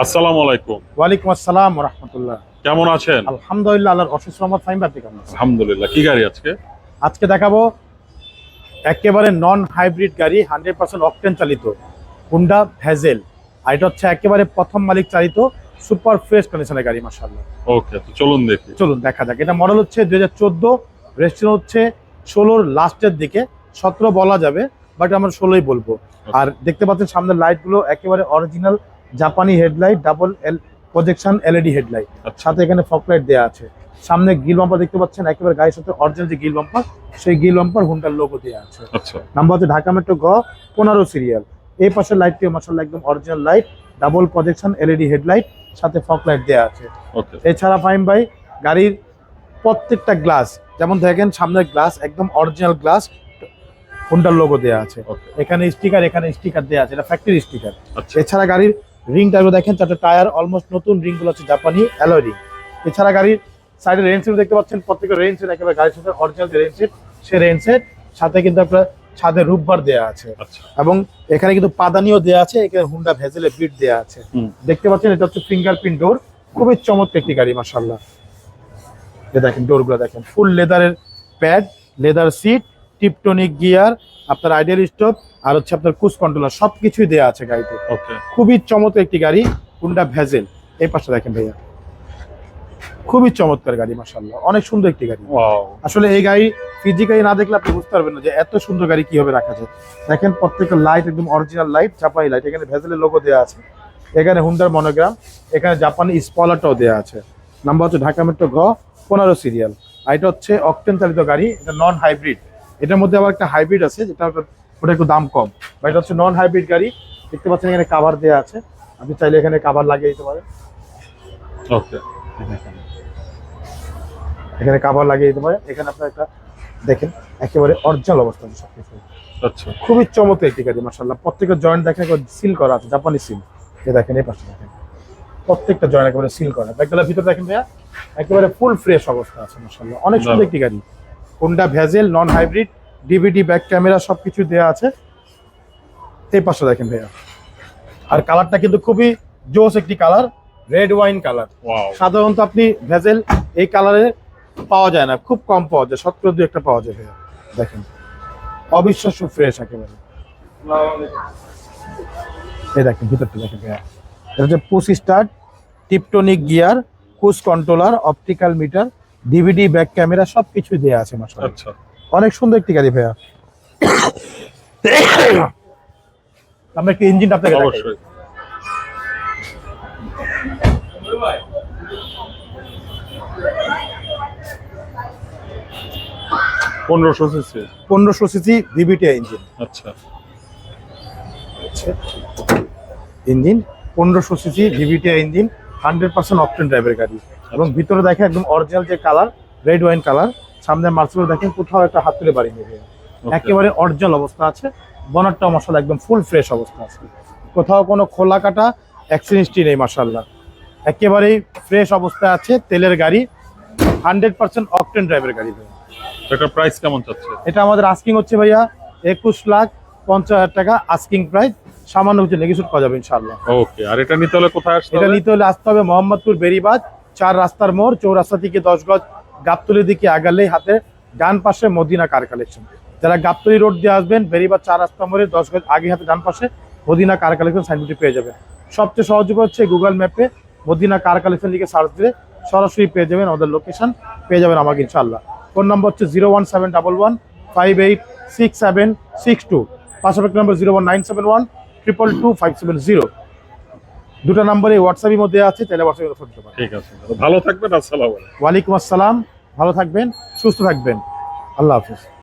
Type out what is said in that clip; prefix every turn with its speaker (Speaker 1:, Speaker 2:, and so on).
Speaker 1: আসসালামু আলাইকুম।
Speaker 2: ওয়ালাইকুম আসসালাম রহমতুল্লাহ
Speaker 1: কেমন আছেন?
Speaker 2: আলহামদুলিল্লাহ আল্লাহর অশেষ রহমত ফাইম আপনি কেমন?
Speaker 1: আলহামদুলিল্লাহ কি গাড়ি আজকে?
Speaker 2: আজকে দেখাবো একেবারে নন হাইব্রিড গাড়ি হান্ড্রেড পার্সেন্ট অকটেন চালিত হুন্ডা ভ্যাজেল আর এটা হচ্ছে একেবারে প্রথম মালিক চালিত সুপার ফ্রেশ কন্ডিশনের গাড়ি মাসাল্লাহ
Speaker 1: ওকে তো চলুন দেখি।
Speaker 2: চলুন দেখা যাক। এটা মডেল হচ্ছে দুই হাজার চোদ্দ রেজিস্ট্রেশন হচ্ছে ষোলোর লাস্টের দিকে সতেরো বলা যাবে বাট আমরা ষোলোই বলব। আর দেখতে পাচ্ছেন সামনের লাইটগুলো একেবারে অরিজিনাল জাপানি headlight double L projection LED headlight
Speaker 1: আচ্ছা।
Speaker 2: সাথে এখানে ফক লাইট দেওয়া আছে। সামনে গিল বাম্পার দেখতে পাচ্ছেন একেবারে গাড়ির সাথে অরিজিনাল যে গিল বাম্পার সেই গিল বাম্পার হুন্ডার লোগো দেওয়া আছে।
Speaker 1: আচ্ছা।
Speaker 2: নাম্বার হচ্ছে ঢাকা মেট্রো গ পনেরো সিরিয়াল এই পাশের লাইটটিও মাসাল্লাহ একদম original light double projection LED headlight সাথে ফক লাইট দেওয়া আছে। এছাড়া ফাইম ভাই গাড়ির প্রত্যেকটা গ্লাস যেমন দেখেন সামনের গ্লাস একদম অরিজিনাল গ্লাস হুন্ডার লোগো দেওয়া আছে। এখানে স্টিকার এখানে স্টিকার দেওয়া আছে এটা ফ্যাক্টরি স্টিকার
Speaker 1: আচ্ছা।
Speaker 2: এছাড়া গাড়ির রিং টাইপও দেখেন চারটে টায়ার অলমোস্ট নতুন রিংগুলো হচ্ছে জাপানি অ্যালয় রিং এছাড়া গাড়ির সাইডে রেন সেট দেখতে পাচ্ছেন প্রত্যেকের রেন সেট একেবারে গাড়ির সাথে অরিজিনাল যে রেন সেট সে রেন সেট সাথে কিন্তু আপনার ছাদে রূপবার দেওয়া আছে।
Speaker 1: আচ্ছা।
Speaker 2: এবং এখানে কিন্তু পাদানিও দেওয়া আছে এখানে হুন্ডা ভেজেলে বিট দেওয়া আছে। দেখতে পাচ্ছেন এটা হচ্ছে ফিঙ্গারপ্রিন্ট ডোর খুবই চমৎকার একটি গাড়ি মাসাল্লাহ যে দেখেন ডোরগুলো দেখেন ফুল লেদারের pad leather seat tiptronic gear আপনার আইডিয়াল স্টপ আর হচ্ছে আপনার কুস কন্ট্রোলার সব কিছুই দেওয়া আছে গাড়িতে।
Speaker 1: ওকে
Speaker 2: খুবই চমৎকার একটি গাড়ি হুন্ডা ভেজেল এই পাশে দেখেন ভাইয়া। খুবই চমৎকার গাড়ি মাসাল্লাহ অনেক সুন্দর একটি গাড়ি। আসলে এই গাড়ি ফিজিক্যালি না দেখলে আপনি বুঝতে পারবেন না যে এত সুন্দর গাড়ি কীভাবে রাখা যায়। দেখেন প্রত্যেকটা লাইট একদম অরিজিনাল লাইট চাপাই লাইট এখানে ভেজেলের লোগো দেওয়া আছে। এখানে হুন্ডার মনোগ্রাম এখানে জাপানি স্পলারটাও দেওয়া আছে। নাম্বার হচ্ছে ঢাকা মেট্রো ঘ পনেরো সিরিয়াল আর এটা হচ্ছে অক্টেন চালিত গাড়ি এটা নন হাইব্রিড এটার মধ্যে আবার একটা হাইব্রিড আছে যেটা ওটা- একটু দাম কম। বা এটা হচ্ছে নন হাইব্রিড গাড়ি। দেখতে পাচ্ছেন এখানে কাভার দেওয়া আছে। আপনি চাইলে এখানে কাভার লাগিয়ে দিতে পারেন।
Speaker 1: ওকে
Speaker 2: এখানে কাভার লাগিয়ে দিতে পারেন। এখানে আপনার একটা দেখেন একেবারে অরিজিনাল অবস্থা আছে সবকিছু।
Speaker 1: আচ্ছা।
Speaker 2: খুবই চমৎকার একটি গাড়ি মাসাল্লাহ প্রত্যেকটা জয়েন্ট দেখেন সিল করা আছে জাপানি সিল এ দেখেন এই পাশে দেখেন। প্রত্যেকটা জয়েন্ট একেবারে সিল করা। ব্যাগগুলোর ভিতরে দেখেন ভাইয়া একেবারে ফুল ফ্রেশ অবস্থা আছে মাসাল্লাহ অনেক সুন্দর একটি গাড়ি। Honda Vezel non hybrid DVD back camera সব কিছু দেওয়া আছে। এই পাশে দেখেন ভাইয়া। আর কালারটা কিন্তু খুবই জোস একটি কালার রেড ওয়াইন কালার। সাধারণত আপনি ভেজেল এই কালারে পাওয়া যায় না খুব কম পাওয়া যায় সত্তর দু একটা পাওয়া যায় ভাইয়া। দেখেন। অবিশ্বাস্য ফ্রেশ একেবারে। এই দেখেন ভিতরটা দেখেন ভাইয়া। এটা হচ্ছে push start tiptronic gear cruise controller optical meter DVD back camera সব কিছুই দেওয়া আছে মাসা
Speaker 1: আচ্ছা।
Speaker 2: অনেক সুন্দর একটি গাড়ি ভাইয়া। আমরা একটু ইঞ্জিনটা আপনাকে
Speaker 1: অবশ্যই। পনেরোশো সিসি।
Speaker 2: পনেরোশো সিসি ভিভিটি ইঞ্জিন
Speaker 1: আচ্ছা।
Speaker 2: ইঞ্জিন পনেরোশো cc VVT engine hundred percent option ড্রাইভের গাড়ি। এবং ভিতরে দেখেন একদম অরিজিনাল যে কালার রেড ওয়াইন কালার সামনে মার্সেল দেখেন কোথাও একটা হাত তুলে বাড়ি নেবে. একেবারে অরিজিনাল অবস্থা আছে বনারটা মশলা একদম ফুল ফ্রেশ অবস্থা আছে। কোথাও কোনো খোলা কাটা অ্যাক্সিডেন্টটি নেই মার্শাল্লাহ একেবারেই ফ্রেশ অবস্থায় আছে তেলের গাড়ি হান্ড্রেড পার্সেন্ট অকটেন ড্রাইভের গাড়ি।
Speaker 1: এটার প্রাইস কেমন চাচ্ছে?
Speaker 2: এটা আমাদের আস্কিং হচ্ছে ভাইয়া একুশ লাখ পঞ্চাশ হাজার টাকা আস্কিং প্রাইস সামান্য কিছু নেগেশন পাওয়া যাবে ইনশাল্লাহ
Speaker 1: ওকে আর এটা নিতে হলে কোথায় আসতে
Speaker 2: এটা নিতে হলে আসতে হবে মোহাম্মদপুর বেরিবাদ চার রাস্তার মোড় চৌরাস্তা থেকে দশ গজ গাবতলির দিকে আগালেই হাতে ডান পাশে মদিনা কার কালেকশন। যারা গাবতলি রোড দিয়ে আসবেন বেরিবাদ চার রাস্তা মোড়ে দশ গজ আগে হাতে ডান পাশে মদিনা কার কালেকশন সাইনবোর্ডটি পেয়ে যাবেন। সবচেয়ে সহজ উপায় হচ্ছে গুগল ম্যাপে মদিনা কার কালেকশন লিখে সার্চ দিলে সরাসরি পেয়ে যাবেন আমাদের লোকেশন পেয়ে যাবেন আমাকে ইনশাল্লাহ ফোন নম্বর হচ্ছে zero one seven double one five eight six seven six two. পাশাপাশি number zero one nine seven one triple two five seven zero দুটো নাম্বারে হোয়াটসঅ্যাপের মধ্যে আছে তাহলে হোয়াটসঅ্যাপে ফোন করতে পারেন।
Speaker 1: ঠিক আছে। ভালো থাকবেন আসসালামু আলাইকুম।
Speaker 2: ওয়ালাইকুম আসসালাম ভালো থাকবেন সুস্থ থাকবেন। আল্লাহ হাফিজ।